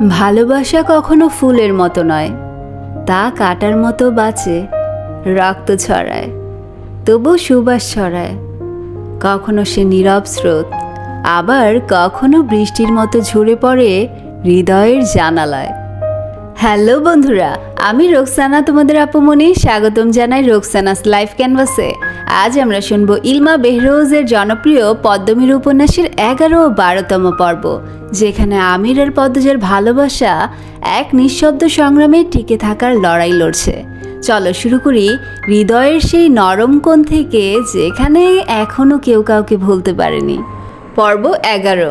ভালোবাসা কখনো ফুলের মতো নয়, তা কাটার মতো বাঁচে রক্ত ছড়ায় তবু সুবাস ছড়ায়। কখনো সে নীরব স্রোত, আবার কখনো বৃষ্টির মতো ঝরে পড়ে হৃদয়ের জানালায়। হ্যালো বন্ধুরা, আমি রোকসানা তোমাদের আপুমনি স্বাগতম জানাই রোকসানাস লাইফ ক্যানভাসে। আজ আমরা শুনব ইলমা বেহরোজের জনপ্রিয় পদ্মমীর উপন্যাসের এগারো ও বারোতম পর্ব, যেখানে আমির আর পদ্মজের ভালোবাসা এক নিঃশব্দ সংগ্রামে টিকে থাকার লড়াই লড়ছে। চলো শুরু করি হৃদয়ের সেই নরম কোণ থেকে, যেখানে এখনও কেউ কাউকে ভুলতে পারেনি। পর্ব এগারো,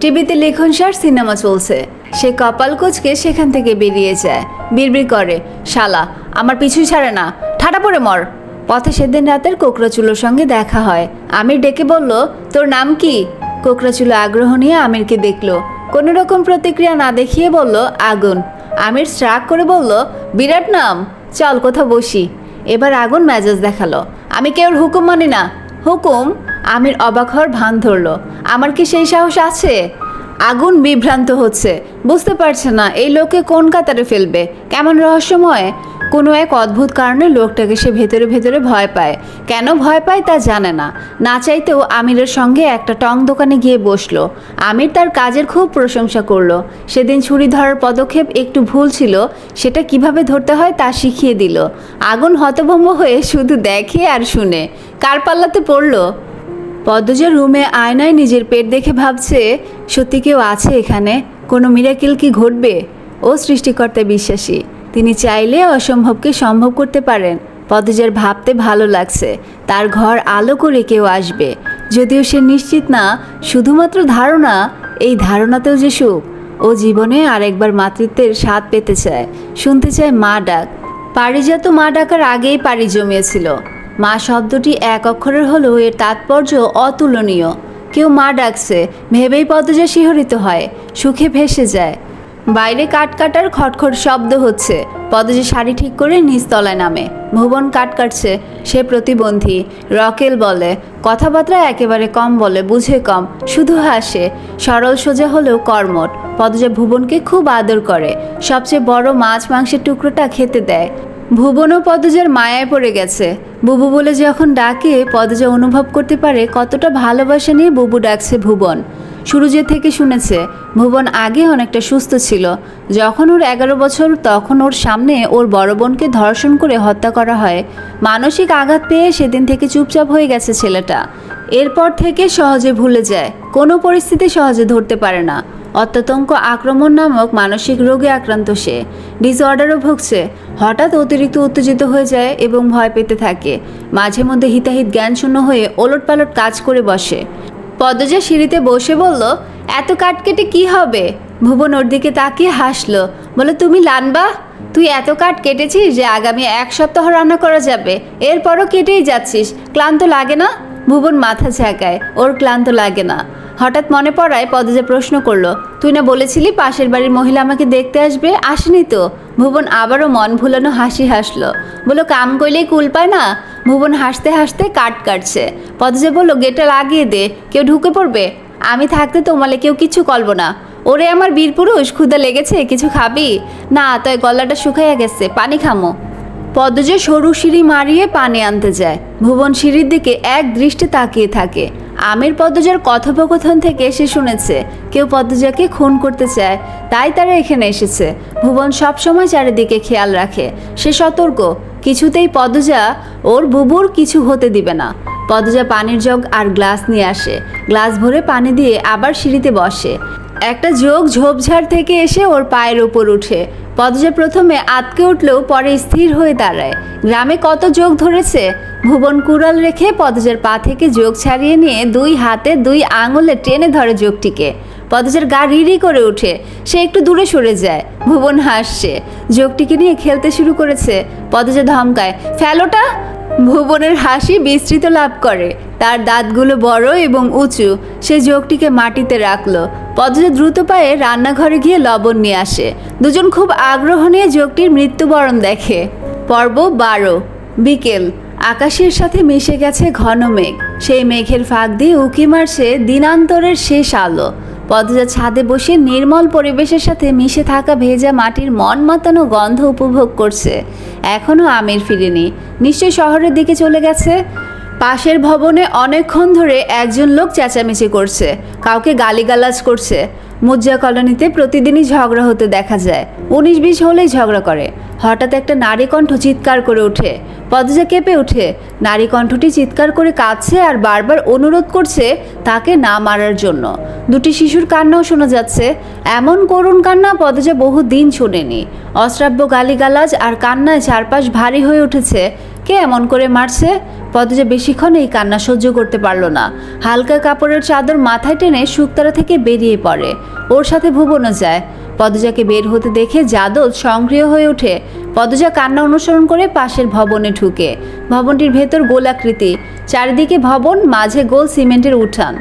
টিভিতে লেখনসার সিনেমা চলছে। সে কপাল কোচকে সেখান থেকে বেরিয়ে যায়। বিড়বিড় করে, শালা, আমার পিছু ছাড়ে না, ঠাটা পড়ে মর। পথে সেদিন রাতের কোকড়াচুলোর সঙ্গে দেখা হয়। আমির ডেকে বলল, তোর নাম কি? কোকড়াচুলো আগ্রহ নিয়ে আমিরকে দেখল। কোনো রকম প্রতিক্রিয়া না দেখিয়ে বলল, আগুন। আমির শ্রাক করে বলল, বিরাট নাম। চল কোথাও বসি। এবার আগুন মেজাজ দেখাল। আমি কেউর হুকুম মানি না। হুকুম? আমির অবাক হওয়ার ভান ধরলো। আমার কি সেই সাহস আছে? আগুন বিভ্রান্ত হচ্ছে। বুঝতে পারছে না, এই লোকে কোন কাতারে ফেলবে? কেমন রহস্যময়? কোনো এক অদ্ভুত কারণে লোকটাকে সে ভেতরে ভেতরে ভয় পায়। কেন ভয় পায় তা জানে না। না চাইতেও আমিরের সঙ্গে একটা টং দোকানে গিয়ে বসল। আমির তার কাজের খুব প্রশংসা করল। সেদিন ছুরি ধরার পদক্ষেপ একটু ভুল ছিল, সেটা কীভাবে ধরতে হয় তা শিখিয়ে দিল। আগুন হতভম্ব হয়ে শুধু দেখে আর শুনে। কার পাল্লাতে পড়ল? পদ্মজা রুমে আয়নায় নিজের পেট দেখে ভাবছে, সত্যি কেউ আছে এখানে? কোনো মিরাকেল কি ঘটবে? ও সৃষ্টিকর্তায় বিশ্বাসী। তিনি চাইলে অসম্ভবকে সম্ভব করতে পারেন। পদ্মজার ভাবতে ভালো লাগছে। তার ঘর আলো করে কেউ আসবে। যদিও সে নিশ্চিত না, শুধুমাত্র ধারণা, এই ধারণাতেও যে সুখ। ও জীবনে আরেকবার মাতৃত্বের স্বাদ পেতে চায়। শুনতে চায় মা ডাক। পারিজাত মা ডাকার আগেই পাড়ি জমিয়েছিল। মা শব্দটি এক অক্ষরের হলেও এর তাৎপর্য অতুলনীয়। কেউ মা ডাকছে, ভেবেই পদজা শিহরিত হয়, সুখে ভেসে যায়। বাইরে কাট কাটার খটখট শব্দ হচ্ছে। পদজা শাড়ি ঠিক করে নিচতলায় নামে। ভুবন কাট কাটছে, সে প্রতিবন্ধী। রকেল বলে, কথাবার্তা একেবারে কম বলে, বুঝে কম। শুধু হাসে। সরল সোজা হলেও কর্মট। পদজা ভুবনকে খুব আদর করে। সবচেয়ে বড় মাছ মাংসের টুকরোটা খেতে দেয়। ভুবন ও পদজার মায়ায় পড়ে গেছে। বুবু বলে যখন ডাকে, পদজা অনুভব করতে পারে কতটা ভালোবাসা নিয়ে বুবু ডাকছে ভুবন। সুরজের থেকে শুনেছে, ভুবন আগে অনেকটা সুস্থ ছিল। যখন ওর এগারো বছর, তখন ওর সামনে ওর বড় বোনকে ধর্ষণ করে হত্যা করা হয়। মানসিক আঘাত পেয়ে সেদিন থেকে চুপচাপ হয়ে গেছে ছেলেটা। এরপর থেকে সহজে ভুলে যায়। কোনো পরিস্থিতি সহজে ধরতে পারে না। অত্যতঙ্ক আক্রমণ নামক মানসিক রোগে আক্রান্ত সে। ডিসঅর্ডারও ভুগছে। হঠাৎ অতিরিক্ত উত্তেজিত হয়ে যায় এবং ভয় পেতে থাকে। মাঝে মধ্যে হিতাহিত জ্ঞানশূন্য হয়ে ওলটপালট কাজ করে বসে। পদ্মজা সিঁড়িতে বসে বলল, এত কাট কেটে কি হবে? ভুবন ওর দিকে তাকিয়ে হাসলো বলে তুমি লানবা? তুই এত কাঠ কেটেছিস যে আগামী এক সপ্তাহ রান্না করা যাবে, এরপরও কেটেই যাচ্ছিস, ক্লান্ত লাগে না? ভুবন মাথা ঝাঁকায়, ওর ক্লান্ত লাগে না। হঠাৎ মনে পড়ায় পদজা প্রশ্ন করল, তুই না বলেছিলি পাশের বাড়ির মহিলা আমাকে দেখতে আসবে? আসেনি তো। ভুবন আবারও মন ভুলানো হাসি হাসলো। বলো কাম করলেই কুল পায় না? ভুবন হাসতে হাসতে কাট কাটছে। পদজে বলল, গেটটা লাগিয়ে দে, কেউ ঢুকে পড়বে? আমি থাকতে তোমালে কেউ কিছু করব না। ওরে আমার বীরপুরুষ ক্ষুদা লেগেছে, কিছু খাবি? না, তাই গলাটা শুকাইয়া গেছে, পানি খামো। পদ্মজা সরু সিঁড়ি মারিয়ে পানি আনতে যায়। ভুবন সিঁড়ির দিকে এক দৃষ্টে তাকিয়ে থাকে। আমের পদ্মজার কথোপকথন থেকে সে শুনেছে, কেউ পদ্মজাকে খুন করতে চায়, তাই তারা এখানে এসেছে। ভুবন সবসময় চারিদিকে খেয়াল রাখে। সে সতর্ক, কিছুতেই পদ্মজা ওর বুবুর কিছু হতে দিবে না। পদ্মজা পানির জগ আর গ্লাস নিয়ে আসে। গ্লাস ভরে পানি দিয়ে আবার সিঁড়িতে বসে। একটা যোগ ঝোপঝাড় থেকে এসে ওর পায়ের ওপর উঠে। পদজা প্রথমে আটকে উঠলেও পরে স্থির হয়ে দাঁড়ায়। গ্রামে কত যোগ ধরেছে? ভুবন কুড়াল রেখে পদজার পা থেকে যোগ ছাড়িয়ে নিয়ে দুই হাতে দুই আঙুলে টেনে ধরে যোগটিকে। পদজার গা রিরি করে ওঠে। সে একটু দূরে সরে যায়। ভুবন হাসছে। যোগটিকে নিয়ে খেলতে শুরু করেছে। পদজা ধমকায়, ফেলোটা ভুবনের হাসি বিস্তৃত লাভ করে। তার দাঁতগুলো বড় এবং উঁচু। সে যোগটিকে মাটিতে রাখল। পদ্মজা দ্রুত পায়ে রান্নাঘরে গিয়ে লবণ নিয়ে আসে। দুজন খুব আগ্রহ নিয়ে যোগটির মৃত্যুবরণ দেখে। পর্ব বারো, বিকেল। আকাশের সাথে মিশে গেছে ঘন মেঘ। সেই মেঘের ফাঁক দিয়ে উকি মারছে দিনান্তরের শেষ আলো। পদজা ছাদে বসে নির্মল পরিবেশের সাথে মিশে থাকা ভেজা মাটির মন মাতানো গন্ধ উপভোগ করছে। এখনও আমির ফিরেনি। নিশ্চয় শহরের দিকে চলে গেছে। পাশের ভবনে অনেকক্ষণ ধরে একজন লোক চেঁচামেচি করছে। কাউকে গালিগালাজ করছে। মুজ্জা কলোনিতে প্রতিদিনই ঝগড়া হতে দেখা যায়। উনিশ বিশ হলেই ঝগড়া করে। হঠাৎ একটা নারী কণ্ঠ চিৎকার করে ওঠে। পদজা কেঁপে ওঠে। নারী কণ্ঠটি চিৎকার করে কাঁদছে আর বারবার অনুরোধ করছে তাকে না মারার জন্য। দুটি শিশুর কান্নাও শোনা যাচ্ছে। এমন করুণ কান্না পদজা বহু দিন শোনেনি। অশ্রাব্য গালিগালাজ আর কান্নায় চারপাশ ভারী হয়ে উঠেছে কে এমন করে মারছে? পদজা বেশিক্ষণ এই কান্না সহ্য করতে পারল না। হালকা কাপড়ের চাদর মাথায় টেনে শুকতারা থেকে বেরিয়ে পড়ে। ওর সাথে ভুবনও যায়। পদজাকে বের হতে দেখে যাদব সক্রিয় হয়ে ওঠে। পদজা কান্না অনুসরণ করে পাশের ভবনে ঢুকে। ভবনটির ভেতর গোলাকৃতি। চারিদিকে ভবন, মাঝে গোল সিমেন্টের উঠান।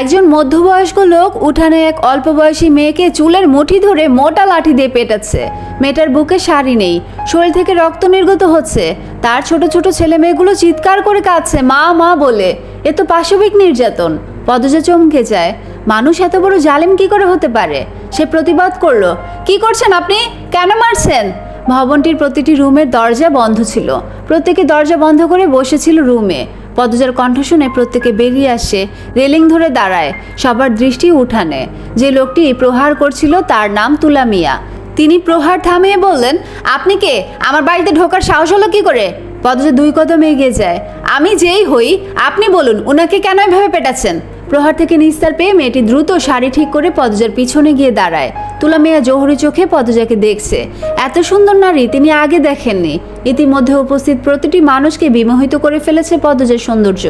একজন মধ্যবয়স্ক লোক উঠানে এক অল্প বয়সী মেয়েকে চুলের মুঠি ধরে মোটা লাঠি দিয়ে পেটাচ্ছে। মেয়েটার বুকে শাড়ি নেই। শরীর থেকে রক্ত নির্গত হচ্ছে। তার ছোট ছোট ছেলে মেয়েগুলো চিৎকার করে কাঁদছে, মা মা, বলে। এ তো পাশবিক নির্যাতন। পদজা চমকে যায়। মানুষ এত বড় জালিম কি করে হতে পারে? সে প্রতিবাদ করল, কি করছেন আপনি? কেন মারছেন? ভবনটির প্রতিটি রুমের দরজা বন্ধ ছিল। প্রত্যেকে দরজা বন্ধ করে বসেছিল রুমে। পদজার কণ্ঠ শুনে প্রত্যেকে বেরিয়ে আসে, রেলিং ধরে দাঁড়ায়, সবার দৃষ্টি উঠানে। যে লোকটি প্রহার করছিল তার নাম তুলা মিয়া তিনি প্রহার থামিয়ে বললেন, আপনি কে? আমার বাড়িতে ঢোকার সাহস হলো কি করে? পদজা দুই কদম এগিয়ে যায়। আমি যেই হই, আপনি বলুন, উনাকে কেন এভাবে পেটাচ্ছেন? প্রহার থেকে নিস্তার পেয়ে মেয়েটি দ্রুত শাড়ি ঠিক করে পদজার পিছনে গিয়ে দাঁড়ায়। তুলা মেয়া জহরি চোখে পদজাকে দেখছে। এত সুন্দর নারী, তিনি আগে দেখেননি। ইতিমধ্যে উপস্থিত প্রতিটি মানুষকে বিমোহিত করে ফেলেছে পদজার সৌন্দর্য।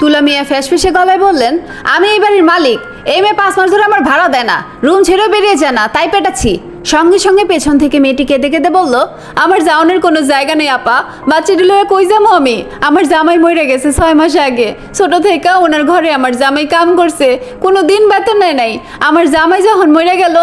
তুলা মিয়া ফ্যাসফেসে গলায় বললেন, আমি এই বাড়ির মালিক। এই মেয়ে পাঁচ মাস ধরে আমার ভাড়া দেয় না। রুম ছেড়েও বেরিয়ে যায় না, তাই পেটাচ্ছি। সঙ্গে সঙ্গে পেছন থেকে মেয়েটি কেঁদে কেঁদে বলল, আমার যাওনের কোনো জায়গা নেই, আপা। বাচ্চাটি লয়ে কই যাব আমি? আমার জামাই মরে গেছে ছয় মাস আগে। ছোট থেকে ওনার ঘরে আমার জামাই কাম করছে। কোনো দিন বেতন নেয় নাই। আমার জামাই যখন মরে গেল,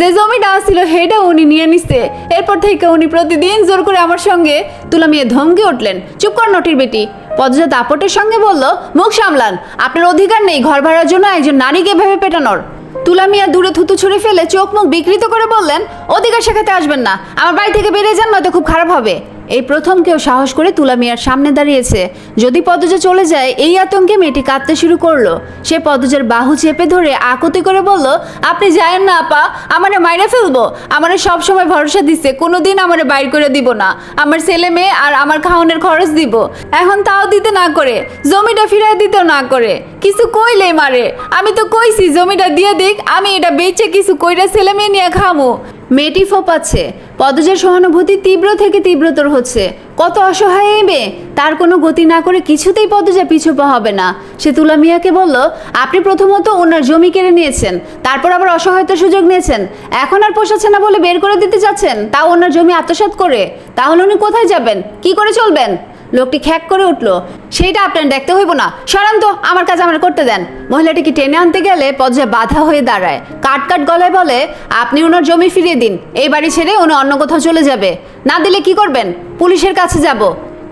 যে জমিটা আসছিল সেটা উনি নিয়ে নিছে। এরপর থেকে উনি প্রতিদিন জোর করে আমার সঙ্গে তুলা মেয়ে ধমকে উঠলেন। চুপ কর নটির বেটি। পদজা দাপটের সঙ্গে বলল, মুখ সামলান। আপনার অধিকার নেই। ঘর ভাড়ার জন্য একজন নারীকে ভেবে পেটানোর। তুলা মিয়া দূরে থুতু ছুঁড়ে ফেলে চোখ মুখ বিকৃত করে বললেন, অধিকার শেখাতে আসবেন না। আমার বাড়ি থেকে বেরিয়ে যান, নয়তো খুব খারাপ হবে। এই প্রথম কেউ সাহস করে তুলা মিয়ার সামনে দাঁড়িয়েছে। যদি পদজা চলে যায়, এই আতঙ্কে মেয়েটি কাঁদতে শুরু করল। সে পদজার বাহু চেপে ধরে আকুতি করে বলল, আপনি যায়েন না, আপা। আমারে মাইরে ফেলব। আমারে সব সময় ভরসা দিচ্ছে কোনোদিন আমারে বাইর করে দিব না। আমার ছেলে মেয়ে আর আমার খাওয়ানোর খরচ দিব। এখন তাও দিতে না করে, জমিটা ফিরাই দিতেও না করে। কিছু কইলে মারে। আমি তো কইছি, জমিটা দিয়ে দিক, আমি এটা বেচে কিছু কইরা ছেলে মেয়ে নিয়ে খামু। মেয়েটি ফোপাচ্ছে পদজার সহানুভূতি তীব্র থেকে তীব্রতর হচ্ছে। কত অসহায় মেয়ে? তার কোনো গতি না করে কিছুতেই পদজা পিছু পা হবে না। সে তুলা মিয়াকে বলল, আপনি প্রথমত ওনার জমি কেড়ে নিয়েছেন, তারপর আবার অসহায়তার সুযোগ নিয়েছেন। এখন আর পোষাচ্ছে না বলে বের করে দিতে চাচ্ছেন? তাও ওনার জমি আত্মসাৎ করে। তাহলে উনি কোথায় যাবেন? কি করে চলবেন? লোকটি খ্যাক করে উঠল, সেইটা আপনার দেখতে হইব না। সরান তো, আমার কাজ আমার করতে দেন। মহিলাটিকে টেনে আনতে গেলে পর্যায়ে বাধা হয়ে দাঁড়ায়। কাট কাট গলায় বলে, আপনি ওনার জমি ফিরিয়ে দিন, এই বাড়ি ছেড়ে উনি অন্য কোথাও চলে যাবে। না দিলে কি করবেন? পুলিশের কাছে যাব।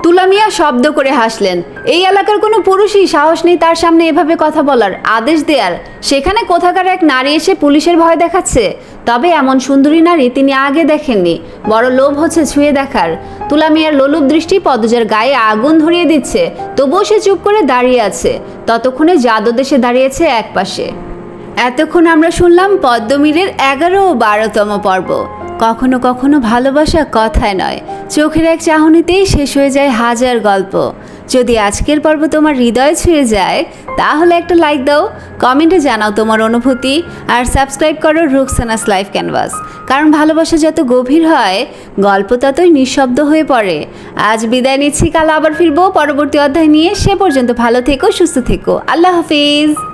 তুলা মিয়া শব্দ করে হাসলেন। এই এলাকার কোনো পুরুষই সাহস নেই তার সামনে এভাবে কথা বলার আদেশ দেয়ার। সেখানে কোথাকার এক নারী এসে পুলিশের ভয় দেখাচ্ছে। তবে এমন সুন্দরী নারী তিনি আগে দেখেননি। বড় লোভ হচ্ছে ছুঁয়ে দেখার। তুলা মিয়ার লোলুপ দৃষ্টি পদজার গায়ে আগুন ধরিয়ে দিচ্ছে। তবুও সে চুপ করে দাঁড়িয়ে আছে। ততক্ষণে জাদু দেশে দাঁড়িয়েছে এক পাশে এতক্ষণ আমরা শুনলাম পদ্মমীরের এগারো ও বারোতম পর্ব। কখনো কখনো ভালোবাসা কথায় নয়। চোখের এক চাহনিতেই শেষ হয়ে যায় হাজার গল্প। যদি আজকের পর্ব তোমার হৃদয় ছুঁয়ে যায়, তাহলে একটা লাইক দাও, কমেন্টে জানাও তোমার অনুভূতি, আর সাবস্ক্রাইব করো রুকসানাস লাইফ ক্যানভাস। কারণ ভালোবাসা যত গভীর হয়, গল্প ততই নিঃশব্দ হয়ে পড়ে। আজ বিদায় নিচ্ছি, কাল আবার ফিরবো। পরবর্তী অধ্যায় নিয়ে সে পর্যন্ত ভালো থেকো, সুস্থ থেকো। আল্লাহ হাফিজ।